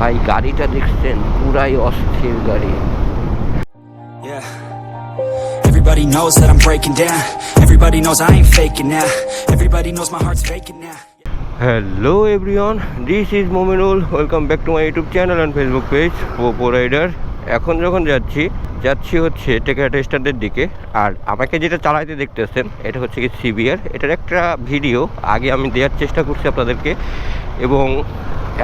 ভাই গাড়িটা দেখছেন পুরাই অস্থির গাড়ি. Everybody knows that I'm breaking down. Everybody knows I ain't faking now. Everybody knows my heart's faking now. Hello everyone this is Mominul welcome back to my YouTube channel and Facebook page Popo rider এখন যখন যাচ্ছি যাচ্ছি হচ্ছে টেকাটা স্ট্যান্ডের দিকে আর আমাকে যেটা চালাইতে দেখতেছেন এটা হচ্ছে কি সিবিআর এটার একটা ভিডিও আগে আমি দেওয়ার চেষ্টা করছি আপনাদেরকে এবং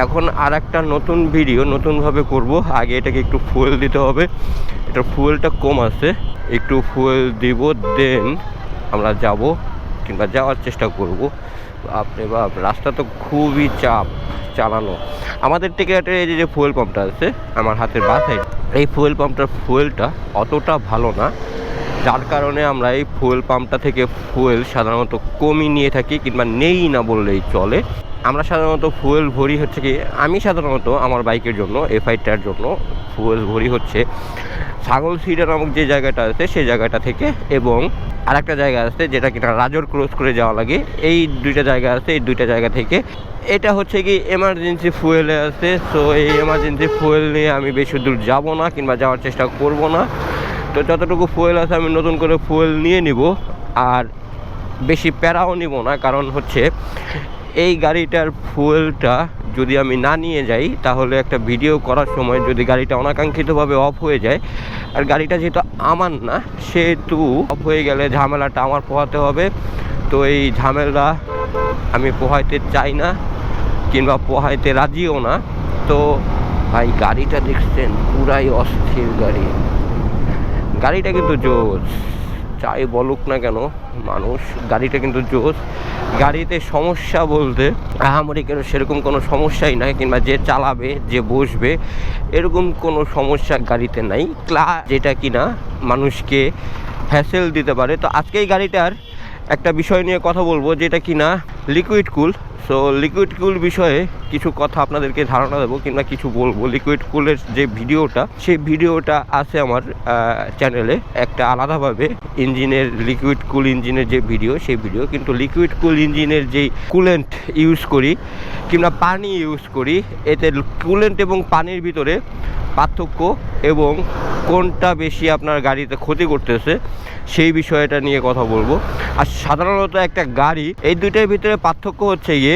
এখন আর একটা নতুন ভিডিও নতুনভাবে করব। আগে এটাকে একটু ফুয়েল দিতে হবে। এটা ফুয়েলটা কম আছে। একটু ফুয়েল দিব দেন আমরা যাব কিংবা যাওয়ার চেষ্টা করব। বাপরে বাপ, রাস্তা তো খুবই চাপ, চালানো। আমাদের টিকেটের এই যে ফুয়েল পাম্পটা আছে, আমার হাতের বাসায়, এই ফুয়েল পাম্পটার ফুয়েলটা অতটা ভালো না। যার কারণে আমরা এই ফুয়েল পাম্পটা থেকে ফুয়েল সাধারণত কমই নিয়ে থাকি, কিংবা নেই না বললেই চলে। আমরা সাধারণত ফুয়েল ভরি হচ্ছে কি, আমি সাধারণত আমার বাইকের জন্য এফআইটার জন্য ফুয়েল ভরি হচ্ছে ছাগল সিডা নামক যে জায়গাটা আছে সেই জায়গাটা থেকে এবং আরেকটা জায়গা আছে যেটা কিনা রাজর ক্রস করে যাওয়া লাগে, এই দুইটা জায়গা আছে, এই দুইটা জায়গা থেকে। এটা হচ্ছে কি এমার্জেন্সি ফুয়েলে আছে সো এই এমার্জেন্সি ফুয়েল নিয়ে আমি বেশি দূর যাব না কিংবা যাওয়ার চেষ্টা করব না। তো যতটুকু ফুয়েল আছে আমি নতুন করে ফুয়েল নিয়ে নিব, আর বেশি প্যারাও নিব না, কারণ হচ্ছে এই গাড়িটার ফুয়েলটা যদি আমি না নিয়ে যাই, তাহলে একটা ভিডিও করার সময় যদি গাড়িটা অনাকাঙ্ক্ষিতভাবে অফ হয়ে যায়, আর গাড়িটা যেহেতু আমার না, সেহেতু অফ হয়ে গেলে ঝামেলাটা আমার পোহাতে হবে। তো এই ঝামেলা আমি পোহাইতে চাই না, কিংবা পোহাইতে রাজিও না। তো ভাই, গাড়িটা দেখছেন, পুরাই অস্থির গাড়ি। গাড়িটা কিন্তু জোস। যাই বলুক না কেন, মানুষ, গাড়িটা কিন্তু জোর। গাড়িতে সমস্যা বলতে আহামরি কেন সেরকম কোনো সমস্যাই নাই, কিংবা যে চালাবে, যে বসবে, এরকম কোনো সমস্যা গাড়িতে নাই। ক্লা যেটা কিনা মানুষকে হ্যাসেল দিতে পারে। তো আজকে এই গাড়িটার একটা বিষয় নিয়ে কথা বলব, যেটা কিনা liquid cool so liquid cool বিষয়ে কিছু কথা আপনাদেরকে ধারণা দেবো কিংবা কিছু বলব। লিকুইড কুলের যে ভিডিওটা, সেই ভিডিওটা আছে আমার চ্যানেলে একটা আলাদাভাবে ইঞ্জিনের লিকুইড কুল ইঞ্জিনের যে ভিডিও, সেই ভিডিও। কিন্তু লিকুইড কুল ইঞ্জিনের যেই কুলেন্ট ইউজ করি কিংবা পানি ইউজ করি, এতে কুলেন্ট এবং পানির ভিতরে পার্থক্য এবং কোনটা বেশি আপনার গাড়িতে ক্ষতি করতেছে, সেই বিষয়টা নিয়ে কথা বলব। আর সাধারণত একটা গাড়ি, এই দুইটার ভিতরে পার্থক্য হচ্ছে গিয়ে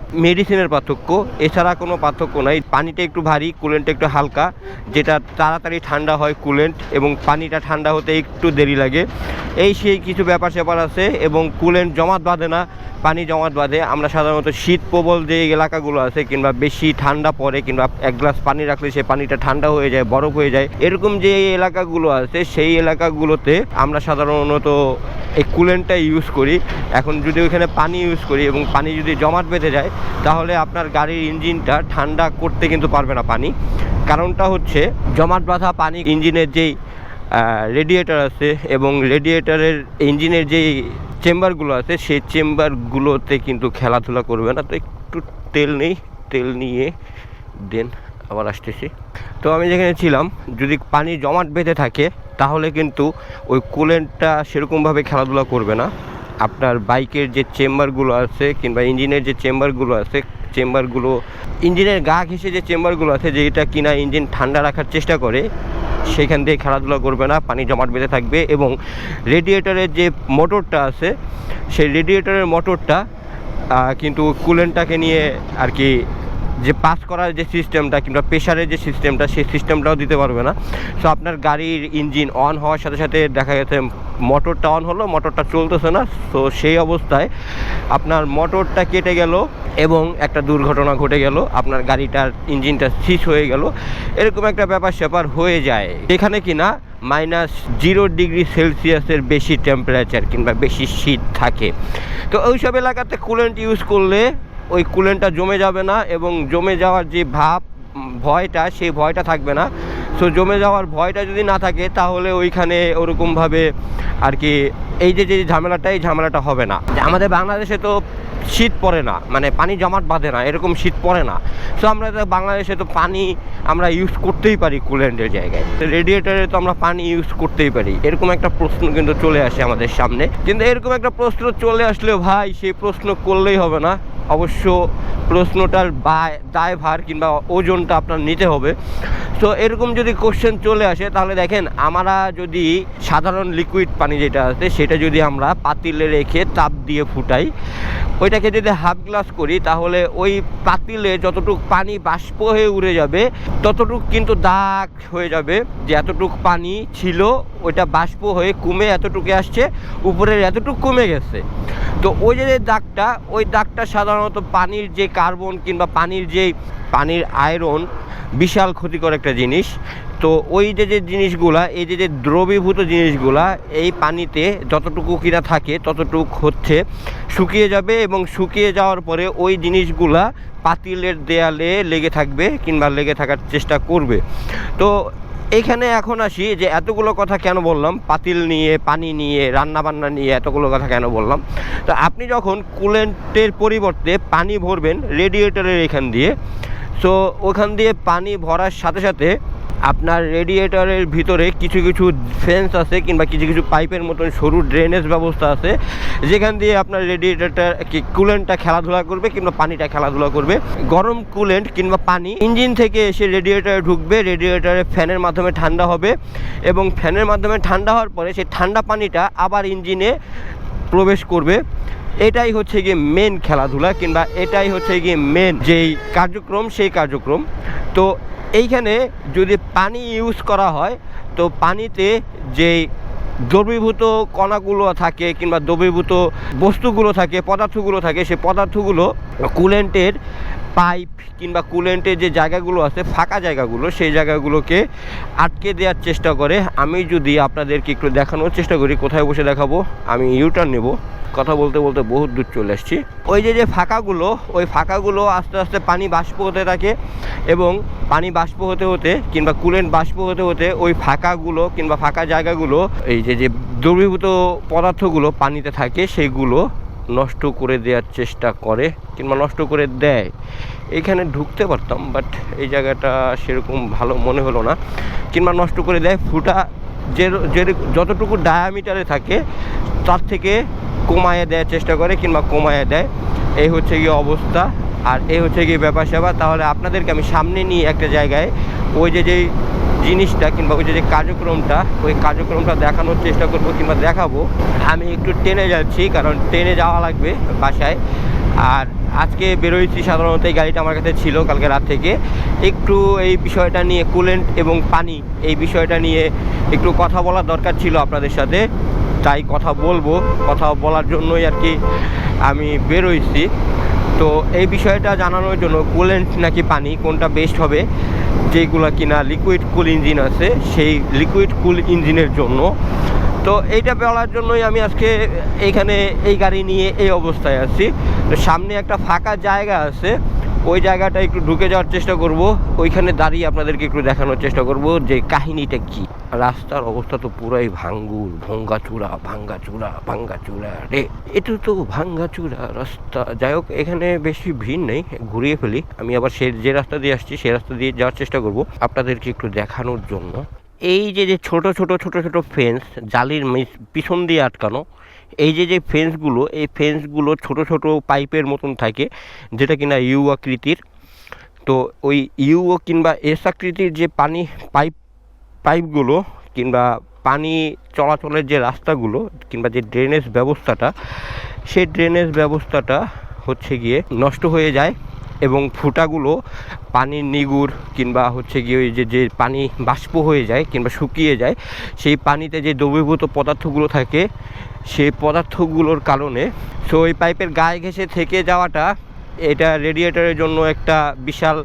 মেডিসিনের পার্থক্য, এছাড়া কোনো পার্থক্য নাই। পানিটা একটু ভারী, কুলেন্টটা একটু হালকা, যেটা তাড়াতাড়ি ঠান্ডা হয় কুলেন্ট এবং পানিটা ঠান্ডা হতে একটু দেরি লাগে। এই সেই কিছু ব্যাপার স্যাপার আছে এবং কুলেন্ট জমাট বাঁধে না, পানি জমাট বাঁধে। আমরা সাধারণত শীত প্রবল যে এলাকাগুলো আছে কিংবা বেশি ঠান্ডা পড়ে কিংবা এক গ্লাস পানি রাখলে সে পানিটা ঠান্ডা হয়ে যায়, বরফ হয়ে যায়। এরকম যে এলাকাগুলো আছে, সেই এলাকাগুলোতে আমরা সাধারণত এই কুলেন্টটা ইউজ করি। এখন যদি ওইখানে পানি ইউজ করি এবং পানি যদি জমাট বেঁধে যায় তাহলে আপনার গাড়ির ইঞ্জিনটা ঠান্ডা করতে কিন্তু পারবে না পানি। কারণটা হচ্ছে জমাট বাঁধা পানি ইঞ্জিনের যেই রেডিয়েটার আছে এবং রেডিয়েটারের ইঞ্জিনের যেই চেম্বারগুলো আছে, সেই চেম্বারগুলোতে কিন্তু খেলাধুলা করবে না। তো একটু তেল নেই, তেল নিয়ে দেন, আবার আসতেছি। তো আমি যেখানে ছিলাম, যদি পানি জমাট বেঁধে থাকে, তাহলে কিন্তু ওই কুলেন্টটা সেরকমভাবে খেলাধুলা করবে না। আপনার বাইকের যে চেম্বারগুলো আছে কিংবা ইঞ্জিনের যে চেম্বারগুলো আছে, চেম্বারগুলো, ইঞ্জিনের গা ঘেঁষে যে চেম্বারগুলো আছে যেটা কিনা ইঞ্জিন ঠান্ডা রাখার চেষ্টা করে, সেখান দিয়ে খেলাধুলা করবে না, পানি জমাট বেঁধে থাকবে এবং রেডিয়েটারের যে মোটরটা আছে, সেই রেডিয়েটারের মোটরটা কিন্তু কুলেনটাকে নিয়ে আর কি যে পাস করার যে সিস্টেমটা কিংবা প্রেশারের যে সিস্টেমটা সেই সিস্টেমটাও দিতে পারবে না। সো আপনার গাড়ির ইঞ্জিন অন হওয়ার সাথে সাথে দেখা গেছে মোটরটা অন হলো মোটরটা চলতেছে না। তো সেই অবস্থায় আপনার মোটরটা কেটে গেল এবং একটা দুর্ঘটনা ঘটে গেল। আপনার গাড়িটার ইঞ্জিনটা সিজ হয়ে গেল। এরকম একটা ব্যাপার স্যাপার হয়ে যায়। এখানে কিনা মাইনাস জিরো ডিগ্রি সেলসিয়াসের বেশি টেম্পারেচার কিংবা বেশি শীত থাকে। তো, ওইসব এলাকাতে কুলেন্ট ইউজ করলে ওই কুলেনটা জমে যাবে না এবং জমে যাওয়ার যে ভাব, ভয়টা, সেই ভয়টা থাকবে না। সো জমে যাওয়ার ভয়টা যদি না থাকে, তাহলে ওইখানে ওরকমভাবে আর কি এই যে যে ঝামেলাটা, এই ঝামেলাটা হবে না। আমাদের বাংলাদেশে তো শীত পড়ে না মানে পানি জমাট বাঁধে না, এরকম শীত পড়ে না। সো আমরা তো বাংলাদেশে তো পানি আমরা ইউজ করতেই পারি কুলেন্টের জায়গায়। রেডিয়েটারে তো আমরা পানি ইউজ করতেই পারি। এরকম একটা প্রশ্ন কিন্তু চলে আসে আমাদের সামনে। কিন্তু এরকম একটা প্রশ্ন চলে আসলেও ভাই, সেই প্রশ্ন করলেই হবে না। অবশ্য প্রশ্নটার দায়ভার কিংবা ওজনটা আপনার নিতে হবে। তো এরকম যদি কোশ্চেন চলে আসে, তাহলে দেখেন, আমরা যদি সাধারণ লিকুইড পানি যেটা আছে, সেটা যদি আমরা পাতিলে রেখে তাপ দিয়ে ফুটাই ওইটাকে যদি হাফ গ্লাস করি, তাহলে ওই পাতিলে যতটুক পানি বাষ্প হয়ে উড়ে যাবে, ততটুক কিন্তু দাগ হয়ে যাবে। যে এতটুক পানি ছিল, ওইটা বাষ্প হয়ে কমে এতটুকু আসছে, উপরের এতটুকু কমে গেছে। তো ওই যে দাগটা, ওই দাগটা সাধারণত পানির যে কার্বন কিংবা পানির যে পানির আয়রন বিশাল ক্ষতিকর একটা জিনিস। তো ওই যে যে জিনিসগুলা, এই যে যে দ্রবীভূত জিনিসগুলা, এই পানিতে যতটুকু কিনা থাকে, ততটুকু হচ্ছে শুকিয়ে যাবে এবং শুকিয়ে যাওয়ার পরে ওই জিনিসগুলা পাতিলের দেয়ালে লেগে থাকবে কিংবা লেগে থাকার চেষ্টা করবে। তো এখানে এখন আসি যে, এতগুলো কথা কেন বললাম? পাতিল নিয়ে, পানি নিয়ে রান্না বান্না নিয়ে এতগুলো কথা কেন বললাম? তো আপনি যখন কুলেন্টের পরিবর্তে পানি ভরবেন রেডিয়েটরের এখান দিয়ে সো ওখান দিয়ে পানি ভরার সাথে সাথে আপনার রেডিয়েটরের ভিতরে কিছু কিছু ফেন্স আছে কিংবা কিছু কিছু পাইপের মতন সরু ড্রেনেজ ব্যবস্থা আছে, যেখান দিয়ে আপনার রেডিয়েটরটা কি কুলেন্টটা খেলাধুলা করবে কিংবা পানিটা খেলাধুলা করবে। গরম কুলেন্ট কিংবা পানি ইঞ্জিন থেকে এসে রেডিয়েটরে ঢুকবে রেডিয়েটরে ফ্যানের মাধ্যমে ঠান্ডা হবে এবং ফ্যানের মাধ্যমে ঠান্ডা হওয়ার পরে সেই ঠান্ডা পানিটা আবার ইঞ্জিনে প্রবেশ করবে। এটাই হচ্ছে গিয়ে মেন খেলাধুলা কিংবা এটাই হচ্ছে গিয়ে মেন যেই কার্যক্রম, সেই কার্যক্রম। তো এইখানে যদি পানি ইউজ করা হয়, তো পানিতে যেই দ্রবীভূত কণাগুলো থাকে কিংবা দ্রবীভূত বস্তুগুলো থাকে, পদার্থগুলো থাকে সেই পদার্থগুলো কুলেন্টের পাইপ কিংবা কুলেন্টের যে জায়গাগুলো আছে, ফাঁকা জায়গাগুলো, সেই জায়গাগুলোকে আটকে দেওয়ার চেষ্টা করে। আমি যদি আপনাদেরকে একটু দেখানোর চেষ্টা করি, কোথায় বসে দেখাবো, আমি ইউটার্ন নেব। কথা বলতে বলতে বহুত দূর চলে আসছি। ওই যে যে ফাঁকাগুলো, ওই ফাঁকাগুলো আস্তে আস্তে পানি বাষ্প হতে থাকে এবং পানি বাষ্প হতে হতে কিংবা কুলেন্ট বাষ্প হতে হতে ওই ফাঁকাগুলো কিংবা ফাঁকা জায়গাগুলো, এই যে যে দ্রবীভূত পদার্থগুলো পানিতে থাকে সেইগুলো নষ্ট করে দেওয়ার চেষ্টা করে কিংবা নষ্ট করে দেয়। এখানে ঢুকতে পারতাম বাট এই জায়গাটা সেরকম ভালো মনে হলো না। কিংবা নষ্ট করে দেয়, ফুটা যে যতটুকু ডায়ামিটারে থাকে, তার থেকে কমায় দেওয়ার চেষ্টা করে কিংবা কমায় দেয়। এই হচ্ছে গিয়ে অবস্থা। আর এই হচ্ছে গিয়ে ব্যাপার স্যাপার তাহলে আপনাদেরকে আমি সামনে নিয়ে একটা জায়গায় ওই যে যেই জিনিসটা কিংবা ওই যে কার্যক্রমটা, ওই কার্যক্রমটা দেখানোর চেষ্টা করব কিংবা দেখাবো। আমি একটু ট্রেনে যাচ্ছি, কারণ ট্রেনে যাওয়া লাগবে বাসায়। আর আজকে বেরোয়েছি সাধারণত এই গাড়িটা আমার কাছে ছিল কালকে রাত থেকে। একটু এই বিষয়টা নিয়ে কুলেন্ট এবং পানি, এই বিষয়টা নিয়ে একটু কথা বলার দরকার ছিল আপনাদের সাথে। তাই কথা বলব, কথা বলার জন্যই আর কি আমি বেরোইছি। তো এই বিষয়টা জানানোর জন্য কুলেন্ট নাকি পানি, কোনটা বেস্ট হবে? যেগুলো কিনা লিকুইড কুল ইঞ্জিন আছে, সেই লিকুইড কুল ইঞ্জিনের জন্য। তো এইটা বলার জন্যই আমি আজকে এইখানে এই গাড়ি নিয়ে এই অবস্থায় আছি। তো সামনে একটা ফাঁকা জায়গা আছে। ওই জায়গাটা একটু ঢুকে যাওয়ার চেষ্টা করব। ওইখানে দাঁড়িয়ে আপনাদেরকে একটু দেখানোর চেষ্টা করব যে কাহিনীটা কি। রাস্তার অবস্থা তো পুরাই ভাঙ্গুর ভঙ্গাচুরা ভাঙ্গাচুরা ভাঙ্গাচুরা রে, এটা তো ভাঙ্গাচুরা রাস্তা। যাই হোক, এখানে বেশি ভিড় নেই, ঘুরিয়ে ফেলি। আমি আবার সে যে রাস্তা দিয়ে আসছি, সে রাস্তা দিয়ে যাওয়ার চেষ্টা করব আপনাদেরকে একটু দেখানোর জন্য। এই যে যে ছোট ছোট ছোট ছোট ফেন্স জালির পিছন দিয়ে আটকানো এই যে যে ফেন্সগুলো এই ফেন্সগুলো ছোট ছোট পাইপের মতন থাকে, যেটা কিনা ইউ আকৃতির তো ওই ইউ কিংবা এস আকৃতির যে পানি পাইপ পাইপগুলো কিংবা পানি চলাচলের যে রাস্তাগুলো কিংবা যে ড্রেনেজ ব্যবস্থাটা, সেই ড্রেনেজ ব্যবস্থাটা হচ্ছে গিয়ে নষ্ট হয়ে যায়। এবং ফুটাগুলো পানির নিগুড় কিংবা হচ্ছে গিয়ে ওই যে যে পানি বাষ্প হয়ে যায় কিংবা শুকিয়ে যায়, সেই পানিতে যে দ্রবীভূত পদার্থগুলো থাকে, সেই পদার্থগুলোর কারণে সো ওই পাইপের গায়ে ঘেঁষে থেকে যাওয়াটা এটা রেডিয়েটারের জন্য একটা বিশাল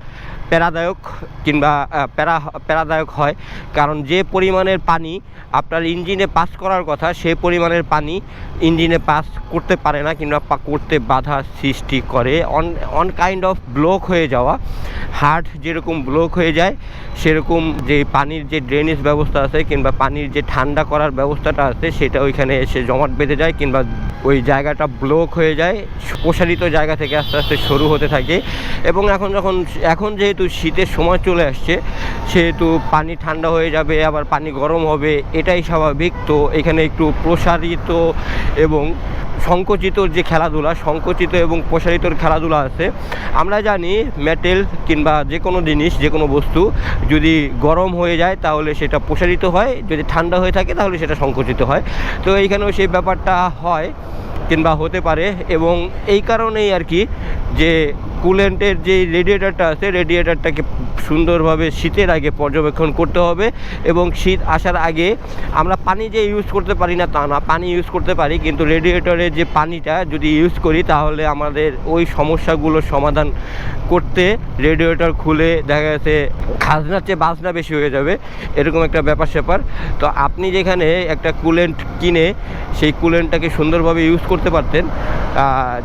প্যারাদায়ক কিংবা প্যারা, প্যারাদায়ক হয়। কারণ যে পরিমাণের পানি আপনার ইঞ্জিনে পাস করার কথা সেই পরিমাণের পানি ইঞ্জিনে পাস করতে পারে না কিংবা করতে বাধা সৃষ্টি করে। On on kind of block হয়ে যাওয়া। হার্ট যেরকম ব্লক হয়ে যায়, সেরকম যে পানির যে ড্রেনেজ ব্যবস্থা আছে কিংবা পানির যে ঠান্ডা করার ব্যবস্থাটা আছে, সেটা ওইখানে এসে জমাট বেঁধে যায় কিংবা ওই জায়গাটা ব্লক হয়ে যায়। প্রসারিত জায়গা থেকে আস্তে আস্তে সরু হতে থাকে এবং এখন যখন এখন যেহেতু শীতের সময় চলে আসছে, সেহেতু পানি ঠান্ডা হয়ে যাবে, আবার পানি গরম হবে, এটাই স্বাভাবিক। তো এখানে একটু প্রসারিত এবং সংকুচিত যে খেলাধুলা, সংকুচিত এবং প্রসারিতর খেলাধুলা আছে, আমরা জানি মেটেল কিংবা যে কোনো জিনিস, যে কোনো বস্তু যদি গরম হয়ে যায় তাহলে সেটা প্রসারিত হয়, যদি ঠান্ডা হয়ে থাকে তাহলে সেটা সংকুচিত হয়। তো এইখানেও সেই ব্যাপারটা হয়। কিংবা হতে পারে এবং এই কারণেই আর কি যে কুলেন্টের যে রেডিয়েটারটা আছে রেডিয়েটারটাকে সুন্দরভাবে শীতের আগে পর্যবেক্ষণ করতে হবে এবং শীত আসার আগে আমরা পানি যে ইউজ করতে পারি না তা না, পানি ইউজ করতে পারি, কিন্তু রেডিয়েটরের যে পানিটা যদি ইউজ করি, তাহলে আমাদের ওই সমস্যাগুলোর সমাধান করতে রেডিয়েটর খুলে দেখা গেছে খাজনার চেয়ে বাজনা বেশি হয়ে যাবে। এরকম একটা ব্যাপার স্যাপার। তো আপনি যেখানে একটা কুলেন্ট কিনে সেই কুলেন্টটাকে সুন্দরভাবে ইউজ করতে পারতেন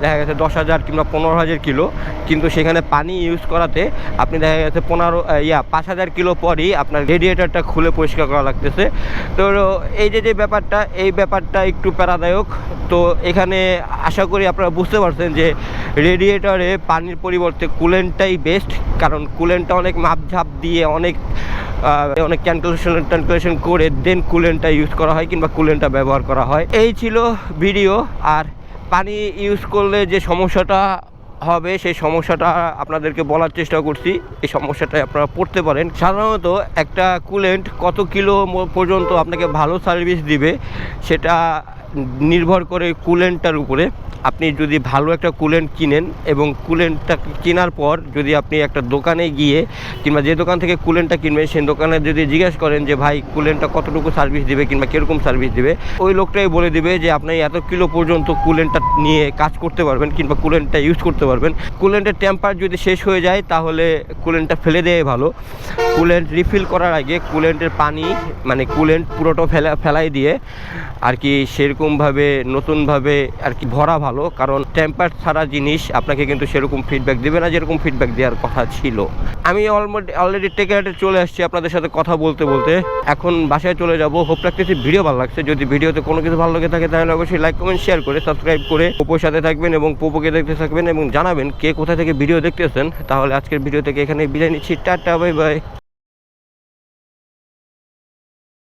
দেখা গেছে দশ হাজার কিংবা পনেরো হাজার কিলো। কিন্তু সেখানে পানি ইউজ করাতে আপনি দেখা গেছে পনেরো ইয়া, পাঁচ হাজার কিলো পরই আপনার রেডিয়েটরটা খুলে পরিষ্কার করা লাগতেছে। তো এই যে যে ব্যাপারটা, এই ব্যাপারটা একটু প্যারাদায়ক। তো এখানে আশা করি আপনারা বুঝতে পারছেন যে রেডিয়েটরে পানির পরিবর্তে কুলেন্টটাই বেস্ট কারণ কুলেন্টটা অনেক মাপঝাপ দিয়ে অনেক অনেক ক্যালকুলেশন ট্যালকুলেশন করে দেন কুলেন্টটা ইউজ করা হয় কিংবা কুলেন্টটা ব্যবহার করা হয়। এই ছিল ভিডিও আর পানি ইউজ করলে যে সমস্যাটা হবে, সেই সমস্যাটা আপনাদেরকে বলার চেষ্টা করছি। এই সমস্যাটায় আপনারা পড়তে পারেন। সাধারণত একটা কুলেন্ট কত কিলো পর্যন্ত আপনাকে ভালো সার্ভিস দিবে, সেটা নির্ভর করে কুলেন্টটার উপরে আপনি যদি ভালো একটা কুলেন্ট কিনেন এবং কুলেন্টটা কেনার পর যদি আপনি একটা দোকানে গিয়ে কিংবা যে দোকান থেকে কুলেন্টটা কিনবেন, সেই দোকানে যদি জিজ্ঞেস করেন যে, ভাই, কুলেন্টটা কতটুকু সার্ভিস দিবে কিংবা কীরকম সার্ভিস দিবে? ওই লোকটাই বলে দিবে যে, আপনি এত কিলো পর্যন্ত কুলেন্টটা নিয়ে কাজ করতে পারবেন কিংবা কুলেন্টটা ইউজ করতে পারবেন। কুলেন্টের টেম্পার যদি শেষ হয়ে যায়, তাহলে কুলেন্টটা ফেলে দেওয়াই ভালো। কুলেন্ট রিফিল করার আগে কুলেন্টের পানি মানে কুলেন্ট পুরোটা ফেলা, ফেলাই দিয়ে আর কি সেরকমভাবে নতুনভাবে আর কি ভরা ভালো, কারণ টেম্পার ছাড়া জিনিস আপনাকে কিন্তু সেরকম ফিডব্যাক দেবে না যেরকম ফিডব্যাক দেওয়ার কথা ছিল। আমি অলরেডি অলরেডি টেকারে চলে আসছি আপনাদের সাথে কথা বলতে বলতে। এখন বাসায় চলে যাব। হোপ রাখতেছি ভিডিও ভালো লাগছে। যদি ভিডিওতে কোনো কিছু ভালো লাগে থাকে, তাহলে অবশ্যই লাইক কমেন্ট শেয়ার করে সাবস্ক্রাইব করে পোপোর সাথে থাকবেন এবং পোপোকে দেখতে থাকবেন এবং জানাবেন কে কোথা থেকে ভিডিও দেখতেছেন। তাহলে আজকের ভিডিও থেকে এখানে বিদায় নিচ্ছি। Tata bye bye